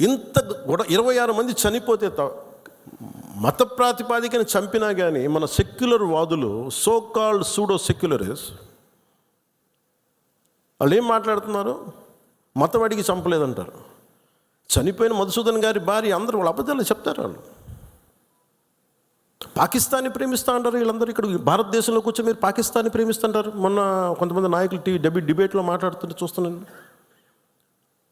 ఇంత కూడా ఇరవై ఆరు మంది చనిపోతే త- మత ప్రాతిపాదికన చంపినా కానీ మన సెక్యులర్ వాదులు సో కాల్డ్ సూడో సెక్యులరిస్ వాళ్ళు ఏం మాట్లాడుతున్నారు? మతం అడిగి చంపలేదంటారు. చనిపోయిన మధుసూదన్ గారి భార్య అందరూ వాళ్ళ అబద్ధాలు చెప్తారు వాళ్ళు. పాకిస్తాన్ని ప్రేమిస్తా అంటారు వీళ్ళందరూ ఇక్కడ. భారతదేశంలో కూర్చొని మీరు పాకిస్తాన్ని ప్రేమిస్తుంటారు మొన్న కొంతమంది నాయకులు టీ డెబి డిబేట్లో మాట్లాడుతుంటే చూస్తున్నాను.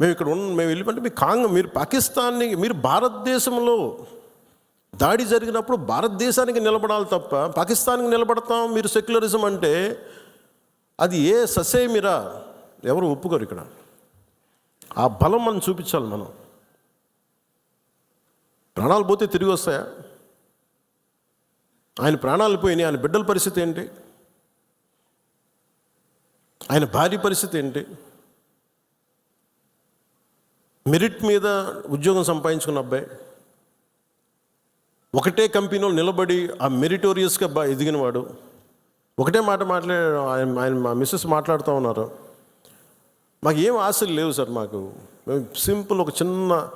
మేము ఇక్కడ ఉన్న మేము వెళ్ళిపోతే మీ కాంగ్ మీరు పాకిస్తాన్ని మీరు భారతదేశంలో దాడి జరిగినప్పుడు భారతదేశానికి నిలబడాలి తప్ప పాకిస్తాన్కి నిలబడతాం మీరు సెక్యులరిజం అంటే అది ఏ ససేమిరా? ఎవరు ఒప్పుకోరు ఇక్కడ. ఆ బలం మనం చూపించాలి మనం. ప్రాణాలు పోతే తిరిగి వస్తాయా? ఆయన ప్రాణాలు పోయినాయి ఆయన బిడ్డల పరిస్థితి ఏంటి? ఆయన భార్య పరిస్థితి ఏంటి? మెరిట్ మీద ఉద్యోగం సంపాదించుకున్న అబ్బాయి ఒకటే కంపెనీలో నిలబడి ఆ మెరిటోరియస్గా బా ఎదిగినవాడు ఒకటే మాట మాట్లాడే ఆయన ఆయన మా మిస్సెస్ మాట్లాడుతూ ఉన్నారు. మాకు ఏం ఆశలు లేవు సార్ మాకు. మేము సింపుల్ ఒక చిన్న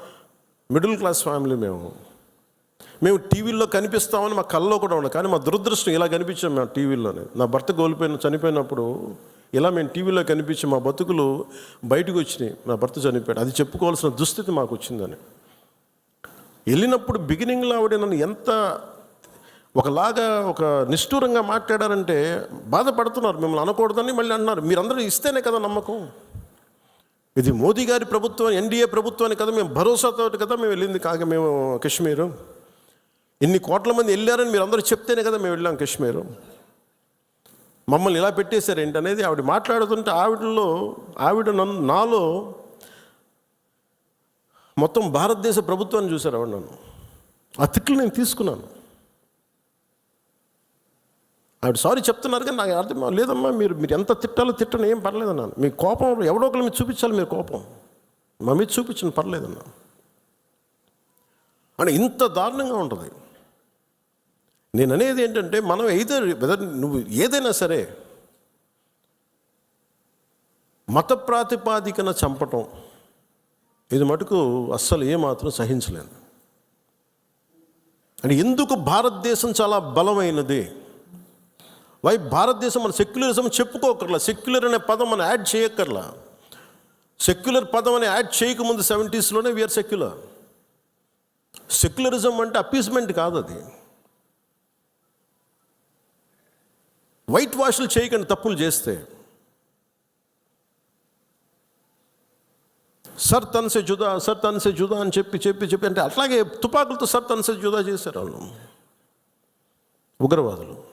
మిడిల్ క్లాస్ ఫ్యామిలీ మేము. మేము టీవీల్లో కనిపిస్తామని మా కల్లో కూడా ఉండదు కానీ మా దురదృష్టం ఇలా కనిపించాం మేము టీవీలోనే నా భర్త కోల్పోయిన చనిపోయినప్పుడు ఇలా మేము టీవీలో కనిపించి మా బతుకులు బయటకు వచ్చినాయి. నా భర్త చనిపోయాడు. అది చెప్పుకోవాల్సిన దుస్థితి మాకు వచ్చిందని. వెళ్ళినప్పుడు బిగినింగ్లో ఆవిడ నన్ను ఎంత ఒకలాగా ఒక నిష్ఠూరంగా మాట్లాడారంటే బాధపడుతున్నారు. మిమ్మల్ని అనకూడదని మళ్ళీ అన్నారు మీరందరూ ఇస్తేనే కదా నమ్మకం. ఇది మోదీ గారి ప్రభుత్వం ఎన్డీఏ ప్రభుత్వాన్ని కదా మేము భరోసాతో కదా మేము వెళ్ళింది కాక మేము కాశ్మీరు. ఇన్ని కోట్ల మంది వెళ్ళారని మీరు అందరూ చెప్తేనే కదా మేము వెళ్ళాం కాశ్మీరు. మమ్మల్ని ఇలా పెట్టేశారు ఏంటి అనేది ఆవిడ మాట్లాడుతుంటే ఆవిడలో ఆవిడ నన్ను నాలో మొత్తం భారతదేశ ప్రభుత్వాన్ని చూశారు ఆవిడ నన్ను. ఆ తిట్లు నేను తీసుకున్నాను. ఆవిడ సారీ చెప్తున్నారు కానీ నాకు అర్థం లేదమ్మా మీరు మీరు ఎంత తిట్టాలో తిట్టను ఏం పర్లేదన్నాను మీ కోపం ఎవడో ఒకరి మీద చూపించాలి మీరు కోపం. మా మీద చూపించను పర్లేదన్నా అని ఇంత దారుణంగా ఉంటుంది. నేను అనేది ఏంటంటే మనం ఎయిదర్ వెదర్ నువ్వు ఏదైనా సరే మత ప్రాతిపాదికన చంపటం ఇది మటుకు అస్సలు ఏమాత్రం సహించలేను అని ఎందుకు భారతదేశం చాలా బలమైనది? వై భారతదేశం మన సెక్యులరిజం చెప్పుకోకర్లా సెక్యులర్ అనే పదం మనం యాడ్ చేయక్కర్లా సెక్యులర్ పదం అని యాడ్ చేయకముందు సెవెంటీస్లోనే వీఆర్ సెక్యులర్ సెక్యులరిజం అంటే అపీస్మెంట్ కాదు అది వైట్ వాష్లు చేయకండి తప్పులు చేస్తే. సర్ తన్సే జుదా సర్ తన్సే జుదా అని చెప్పి చెప్పి చెప్పి అంటే అట్లాగే తుపాకులతో సర్ తన్సే జుదా చేశారు వాళ్ళు. ఉగ్రవాదులు.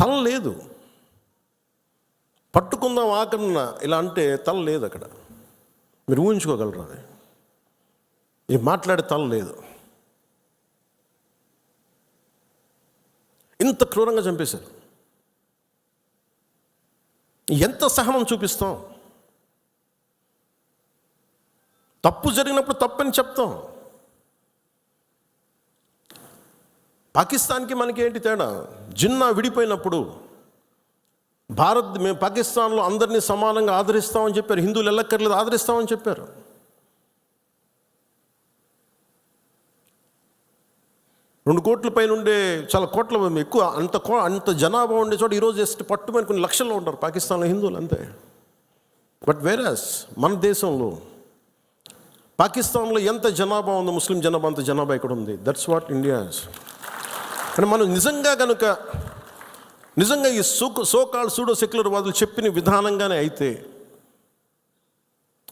తల లేదు. పట్టుకుందాం ఆకరణ ఇలా అంటే తల లేదు అక్కడ. మీరు ఊహించుకోగలరు అది? ఈ మాట్లాడే తల లేదు. ఇంత క్రూరంగా చంపేశారు. ఎంత సహనం చూపిస్తాం? తప్పు జరిగినప్పుడు తప్పని చెప్తాం. పాకిస్తాన్కి మనకి ఏంటి తేడా? జిన్నా విడిపోయినప్పుడు భారత్ మేము పాకిస్తాన్లో అందరినీ సమానంగా ఆదరిస్తామని చెప్పారు. హిందువులు ఎల్లక్కర్లేదు ఆదరిస్తామని చెప్పారు. రెండు కోట్ల పైన ఉండే చాలా కోట్ల ఎక్కువ అంత కో అంత జనాభా ఉండే చోట ఈరోజు జస్ట్ పట్టుమని కొన్ని లక్షల్లో ఉంటారు పాకిస్తాన్లో హిందువులు అంతే. బట్ వేరస్ మన దేశంలో పాకిస్తాన్లో ఎంత జనాభా ఉందో ముస్లిం జనాభా అంత జనాభా ఇక్కడ ఉంది. దట్స్ వాట్ ఇండియా కానీ మనం నిజంగా కనుక నిజంగా ఈ సో సోకాల్ సూడో సెక్యులర్ వాదులు చెప్పిన విధానంగానే అయితే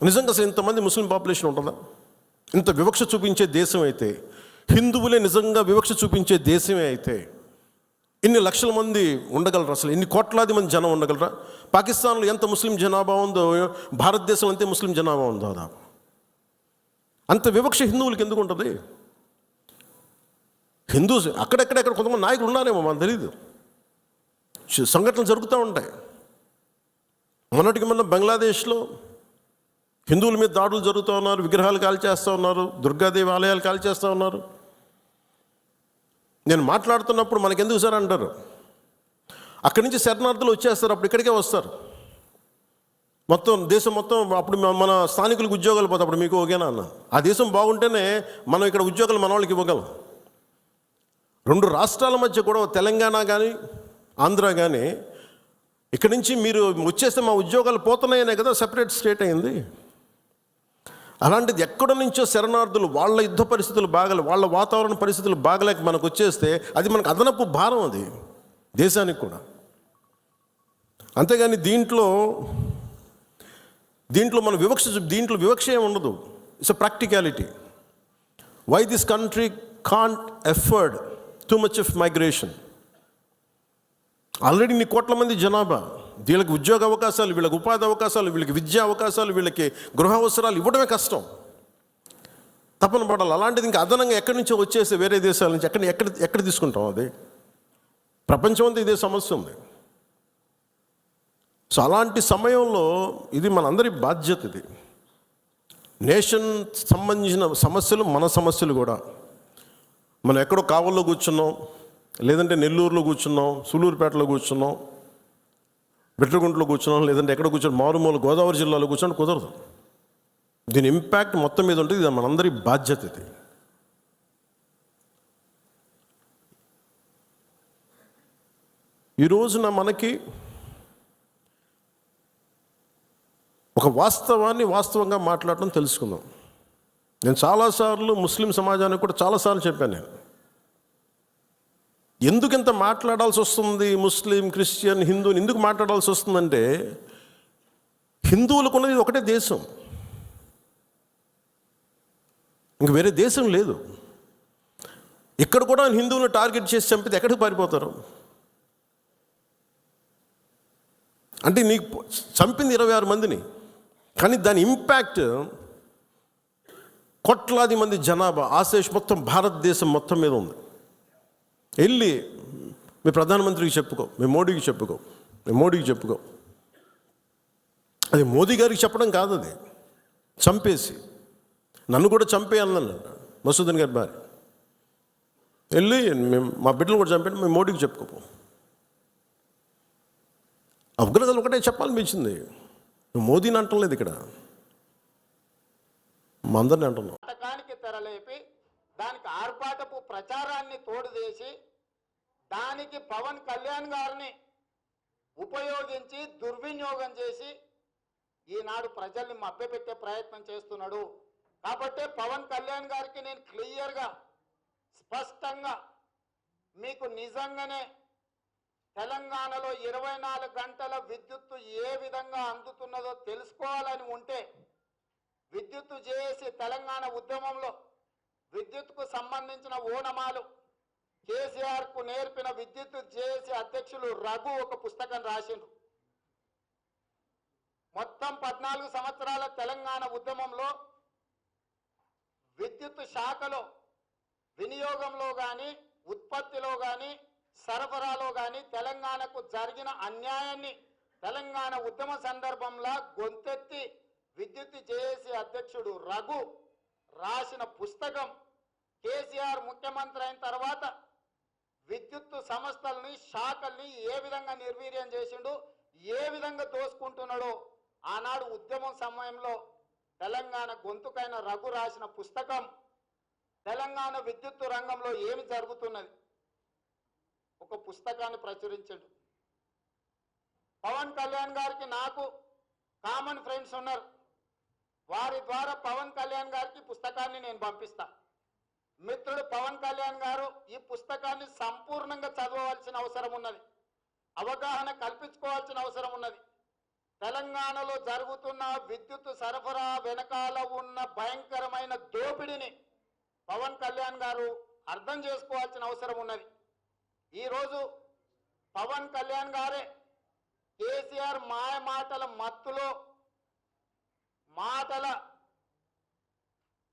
నిజంగా అసలు ఇంతమంది ముస్లిం పాపులేషన్ ఉంటుందా? ఇంత వివక్ష చూపించే దేశం అయితే హిందువులే నిజంగా వివక్ష చూపించే దేశమే అయితే ఇన్ని లక్షల మంది ఉండగలరా అసలు? ఇన్ని కోట్లాది మంది జనం ఉండగలరా? పాకిస్తాన్లో ఎంత ముస్లిం జనాభా ఉందో భారతదేశం అంతే ముస్లిం జనాభా ఉందో దాదాపు. అంత వివక్ష హిందువులకి ఎందుకు ఉంటుంది? హిందూస్ అక్కడెక్కడెక్కడ కొంతమంది నాయకులు ఉన్నారేమో మనకు తెలియదు సంఘటనలు జరుగుతూ ఉంటాయి. మొన్నటికి మొన్న బంగ్లాదేశ్లో హిందువుల మీద దాడులు జరుగుతూ ఉన్నారు విగ్రహాలు కాల్చేస్తూ ఉన్నారు దుర్గాదేవి ఆలయాలు కాల్చేస్తూ ఉన్నారు. నేను మాట్లాడుతున్నప్పుడు మనకెందుకు సార్ అంటారు? అక్కడి నుంచి శరణార్థులు వచ్చేస్తారు అప్పుడు ఇక్కడికే వస్తారు. మొత్తం దేశం మొత్తం అప్పుడు మన- స్థానికులకు ఉద్యోగాలు పోతాయి అప్పుడు మీకు ఓకేనా అన్న? ఆ దేశం బాగుంటేనే మనం ఇక్కడ ఉద్యోగాలు మన వాళ్ళకి ఇవ్వగలం. రెండు రాష్ట్రాల మధ్య కూడా తెలంగాణ కానీ ఆంధ్ర కానీ ఇక్కడి నుంచి మీరు వచ్చేస్తే మా ఉద్యోగాలు పోతున్నాయనే కదా సెపరేట్ స్టేట్ అయింది. అలాంటిది ఎక్కడ నుంచో శరణార్థులు వాళ్ళ యుద్ధ పరిస్థితులు బాగలే వాళ్ళ వాతావరణ పరిస్థితులు బాగలేక మనకు వచ్చేస్తే అది మనకు అదనపు భారం అది దేశానికి కూడా. అంతేగాని దీంట్లో దీంట్లో మన వివక్ష దీంట్లో వివక్ష ఏమి ఉండదు. It's a practicality why this country can't afford too much of migration already నీ కోట్ల మంది జనాభా. వీళ్ళకి ఉద్యోగ అవకాశాలు వీళ్ళకి ఉపాధి అవకాశాలు వీళ్ళకి విద్యా అవకాశాలు వీళ్ళకి గృహ అవసరాలు ఇవ్వడమే కష్టం. తపన పడాలి. అలాంటిది ఇంకా అదనంగా ఎక్కడి నుంచో వచ్చేసి వేరే దేశాల నుంచి ఎక్కడ ఎక్కడ ఎక్కడ తీసుకుంటాం అది? ప్రపంచం అంతా ఇదే సమస్య ఉంది. సో అలాంటి సమయంలో ఇది మనందరి బాధ్యత ఇది. నేషన్ సంబంధించిన సమస్యలు మన సమస్యలు కూడా. మనం ఎక్కడో కావల్లో కూర్చున్నాం లేదంటే నెల్లూరులో కూర్చున్నాం సూలూరుపేటలో కూర్చున్నాం బిట్రగుంటలో కూర్చున్నాను లేదంటే ఎక్కడ కూర్చోండి మారుమూల గోదావరి జిల్లాలో కూర్చోండి కుదరదు. దీని ఇంపాక్ట్ మొత్తం మీద ఉంటుంది ఇది మనందరి బాధ్యత ఇది. ఈ రోజున మనకి ఒక వాస్తవాన్ని వాస్తవంగా మాట్లాడటం తెలుసుకుందాం. నేను చాలాసార్లు ముస్లిం సమాజానికి కూడా చాలాసార్లు చెప్పాను నేను. ఎందుకు ఇంత మాట్లాడాల్సి వస్తుంది ముస్లిం క్రిస్టియన్ హిందూని ఎందుకు మాట్లాడాల్సి వస్తుందంటే హిందువులకు ఉన్నది ఒకటే దేశం. ఇంక వేరే దేశం లేదు. ఇక్కడ కూడా హిందువులను టార్గెట్ చేసి చంపితే ఎక్కడికి పారిపోతారు? అంటే నీకు చంపింది ఇరవై ఆరు మందిని కానీ దాని ఇంపాక్ట్ కోట్లాది మంది జనాభా ఆశేష్ మొత్తం భారతదేశం మొత్తం మీద ఉంది. వెళ్ళి మీ ప్రధానమంత్రికి చెప్పుకో మీ మోడీకి చెప్పుకో మీ మోడీకి చెప్పుకో. అది మోదీ గారికి చెప్పడం కాదు అది. చంపేసి. నన్ను కూడా చంపే అన్నాను మసూదన్ గారి భార్య. వెళ్ళి మేము మా బిడ్డలు కూడా చంపండి మేము మోడీకి చెప్పుకోపో. అఫ్ఘనిస్తాన్ ఒకటే చెప్పాలనిపించింది నువ్వు మోదీని అంటలేదు ఇక్కడ. మా అందరిని అంటున్నాం దానికి ఆర్భాటపు ప్రచారాన్ని తోడుదేసి దానికి పవన్ కళ్యాణ్ గారిని ఉపయోగించి దుర్వినియోగం చేసి ఈనాడు ప్రజల్ని మభ్యపెట్టే ప్రయత్నం చేస్తున్నాడు. కాబట్టి పవన్ కళ్యాణ్ గారికి నేను క్లియర్గా స్పష్టంగా మీకు నిజంగానే తెలంగాణలో ఇరవై నాలుగు గంటల విద్యుత్తు ఏ విధంగా అందుతున్నదో తెలుసుకోవాలని ఉంటే విద్యుత్తు చేసి తెలంగాణ ఉద్యమంలో విద్యుత్కు సంబంధించిన ఓనమాలు. కేసీఆర్కు నేర్పిన విద్యుత్ జేఏసీ అధ్యక్షులు రఘు ఒక పుస్తకం రాసిండు మొత్తం పద్నాలుగు సంవత్సరాల తెలంగాణ ఉద్యమంలో విద్యుత్ శాఖలో వినియోగంలో కానీ ఉత్పత్తిలో కానీ సరఫరాలో కానీ తెలంగాణకు జరిగిన అన్యాయాన్ని తెలంగాణ ఉద్యమ సందర్భంలో గొంతెత్తి విద్యుత్ జేఏసీ అధ్యక్షుడు రఘు రాసిన పుస్తకం కేసీఆర్ ముఖ్యమంత్రి అయిన తర్వాత విద్యుత్ సంస్థల్ని శాఖల్ని ఏ విధంగా నిర్వీర్యం చేసిండు ఏ విధంగా దోసుకుంటున్నాడో ఆనాడు ఉద్యమం సమయంలో తెలంగాణ గొంతుకైన రఘు రాసిన పుస్తకం తెలంగాణ విద్యుత్ రంగంలో ఏమి జరుగుతున్నది? ఒక పుస్తకాన్ని ప్రచురించాడు. పవన్ కళ్యాణ్ గారికి నాకు కామన్ ఫ్రెండ్స్ ఉన్నారు. వారి ద్వారా పవన్ కళ్యాణ్ గారికి పుస్తకాన్ని నేను పంపిస్తా. మిత్రుడు పవన్ కళ్యాణ్ గారు ఈ పుస్తకాన్ని సంపూర్ణంగా చదవవలసిన అవసరం ఉన్నది. అవగాహన కల్పించుకోవాల్సిన అవసరం ఉన్నది. తెలంగాణలో జరుగుతున్న విద్యుత్ సరఫరా వెనకాల ఉన్న భయంకరమైన దోపిడిని పవన్ కళ్యాణ్ గారు అర్థం చేసుకోవాల్సిన అవసరం ఉన్నది. ఈరోజు పవన్ కళ్యాణ్ గారే కేసీఆర్ మాయ మాటల మత్తులో మాటల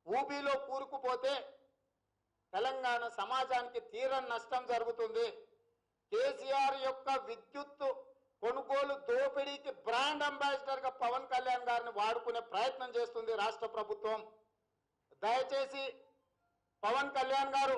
ఊబీలో కూరుకుపోతే తెలంగాణ సమాజానికి తీర నష్టం జరుగుతుంది. కేసీఆర్ యొక్క విద్యుత్తు కొనుగోలు దోపిడీకి బ్రాండ్ అంబాసిడర్గా పవన్ కళ్యాణ్ గారిని వాడుకునే ప్రయత్నం చేస్తుంది రాష్ట్ర ప్రభుత్వం. దయచేసి పవన్ కళ్యాణ్ గారు